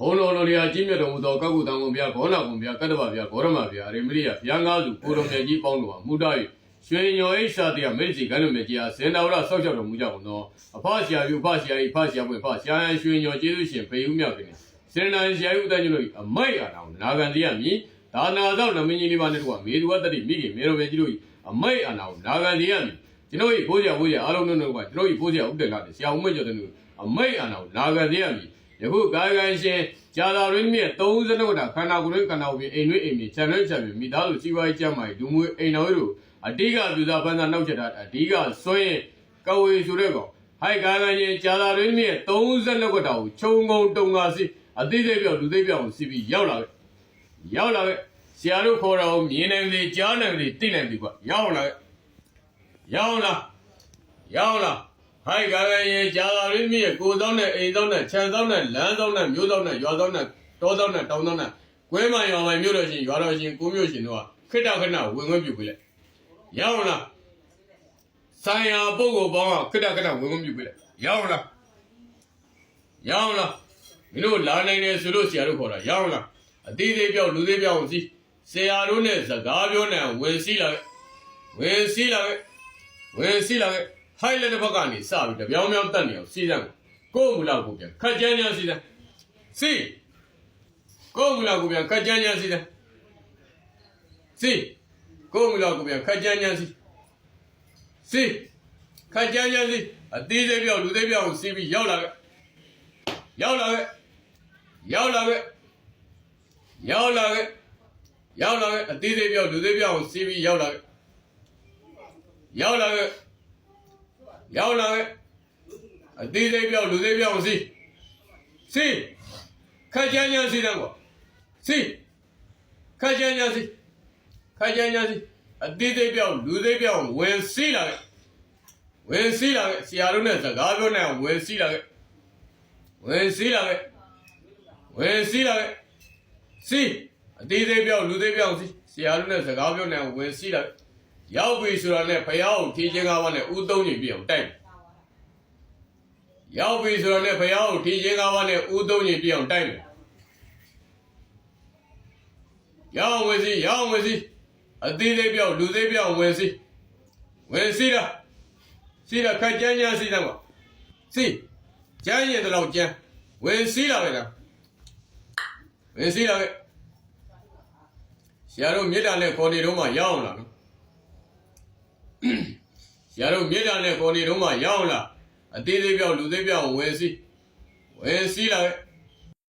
ဘုံတော်တော်ရာကြီးမြတ်တော်မူသောကောက်ကုတံကုန်ဗျာဂေါနာကုန်ဗျာကတ္တဗဗျာဂေါရမဗျာအရိမရိယဗျာငါးစုကိုတော်မြတ်ကြီးပေါင်းတော်မူတာ၍ရွှေညောအိရှာတိယမေတ္တိကံတော်မြတ်ကြီးအားစင်တော်ရဆောက်ရှောက်တော်မူကြကုန်သောအဖဆရာပြုအဖဆရာဤဖဆရာပွင့်ဖဆရာဟန်ရွှေညောကျေးဇူးရှင်ဖေဦးမြတ်ခင်စင်နာဆရာဥတန်ကျလို့အမိတ်အားတော်နာခံတရားမြည်ဒါနာသောနမင်းကြီးလေးပါးနဲ့တော့မေသူဝတ္တိမိခင်မေတော်ပဲကြီးတို့အမိတ်အားတော်နာခံတရားမြည်ကျွန်တော်ဤဘိုးဆရာဘိုးဆရာအားလုံးတို့ကကျွန်တော်ဤဘိုးဆရာဥတ္တလာဆရာဦးမကျော်တို့အမိတ်အားတော်နာခံတရားမြည် ယခုကာယကံရှင်ဂျာသာရင်းမြင့်30ခုတာခန္ဓာကိုယ်ရင်းခန္ဓာကိုယ်အိမ်တွင်းအိမ်မြေခြံတွင်းခြံမြေမိသားစုစီးပွားရေးကျန်းမာရေးလူမှုအိမ်တော်တို့အတိကပြုစားပန်းစားနောက်ချက်တာအဓိကစွန့်ရင်ကဝေဆိုတဲ့ကောင်ဟိုက်ကာယကံရှင်ဂျာသာရင်းမြင့်30ခုတာကိုခြုံငုံတုံငါစီအသေးသေးပြောလူသေးပြောစီပြီးရောက်လာခဲ့ရောက်လာခဲ့ဆရာတို့ခေါ်တာကိုမြင်နိုင်လေကြားနိုင်လေသိနိုင်ပြီကွရောက်လာခဲ့ရောက်လာရောက်လာ ဟိုက်ကာကရင်ကြာသာရင်းမြစ်ကိုသောနဲ့အိမ်သောနဲ့ခြံသောနဲ့လမ်းသောနဲ့မြို့သောနဲ့ရွာသောနဲ့တောသောနဲ့တောင်သောနဲ့ကွဲမှန်ရွာမှန်မြို့တော်ရှင်ရွာတော်ရှင်ကိုမြို့ရှင်တို့ကခိတ္တခဏဝင်ခွင့်ပြုပေးလိုက်ရောက်လားဆိုင်ရာပုဂ္ဂိုလ်ပေါင်းကခိတ္တခဏဝင်ခွင့်ပြုပေးလိုက်ရောက်လားရောက်လားမင်းတို့လာနိုင်တယ်ဆိုလို့ဆရာတို့ခေါ်တာရောက်လားအသေးသေးပြောက်လူသေးပြောက်စီဆရာတို့နဲ့စကားပြောနေဝင်စီးလာခဲ့ဝင်စီးလာခဲ့ဝင်စီးလာခဲ့ ဟိုက်လက်တစ်ဖက်ကနေစပြီးတပြောင်းပြောင်းတက်နေအောင်စီးစမ်းကိုယ့်မူလာကိုပြန်ခက်ကြမ်းကြမ်းစီးစမ်းစီးကိုယ့်မူလာကိုပြန်ခက်ကြမ်းကြမ်းစီးစမ်းစီးကိုယ့်မူလာကိုပြန်ခက်ကြမ်းကြမ်းစီးစီးခက်ကြမ်းကြမ်းစီးအသေးသေးပြောက်လူသေးပြောက်ကိုစီးပြီးရောက်လာခဲ့ရောက်လာခဲ့ရောက်လာခဲ့ရောက်လာခဲ့ရောက်လာခဲ့အသေးသေးပြောက်လူသေးပြောက်ကိုစီးပြီးရောက်လာခဲ့ရောက်လာခဲ့ ရောက်လာခဲ့အသေးသေးပြောက်လူသေးပြောက်ကိုစီးစီးခက်ကြမ်းကြမ်းစီးတယ်ကွာစီးခက်ကြမ်းကြမ်းစီးခက်ကြမ်းကြမ်းစီးအသေးသေးပြောက်လူသေးပြောက်ကိုဝင်စီးလာခဲ့ဝင်စီးလာခဲ့ဆရာတို့နဲ့စကားပြောနေအောင်ဝင်စီးလာခဲ့ဝင်စီးလာခဲ့ဝင်စီးလာခဲ့စီးအသေးသေးပြောက်လူသေးပြောက်စီးဆရာတို့နဲ့စကားပြောနေအောင်ဝင်စီးလာခဲ့ ရောက်ပြီဆိုတာနဲ့ဖယားကိုထီချင်းကားဝါနဲ့ဦးသုံးညင်ပြအောင်တိုက်ရောက်ပြီဆိုတာနဲ့ဖယားကိုထီချင်းကားဝါနဲ့ဦးသုံးညင်ပြအောင်တိုက်မယ်ရောက်ဝင်စီရောက်ဝင်စီအသေးသေးပြောက်လူသေးပြောက်ဝင်စီဝင်စီလားစီလားခက်ကြမ်းကြမ်းစီတယ်ကွာစီကြမ်းရင်တော့ကြမ်းဝင်စီလာပဲလားဝင်စီလာပဲဆရာတို့မြေတားနဲ့ခေါ်နေတော့မှရအောင်လားနော် ရတို့မြေတားနဲ့ခေါ်နေတော့မှရအောင်လားအသေးသေးပြောက်လူသေးပြောက်ဝင်စီဝင်စီလာခဲ့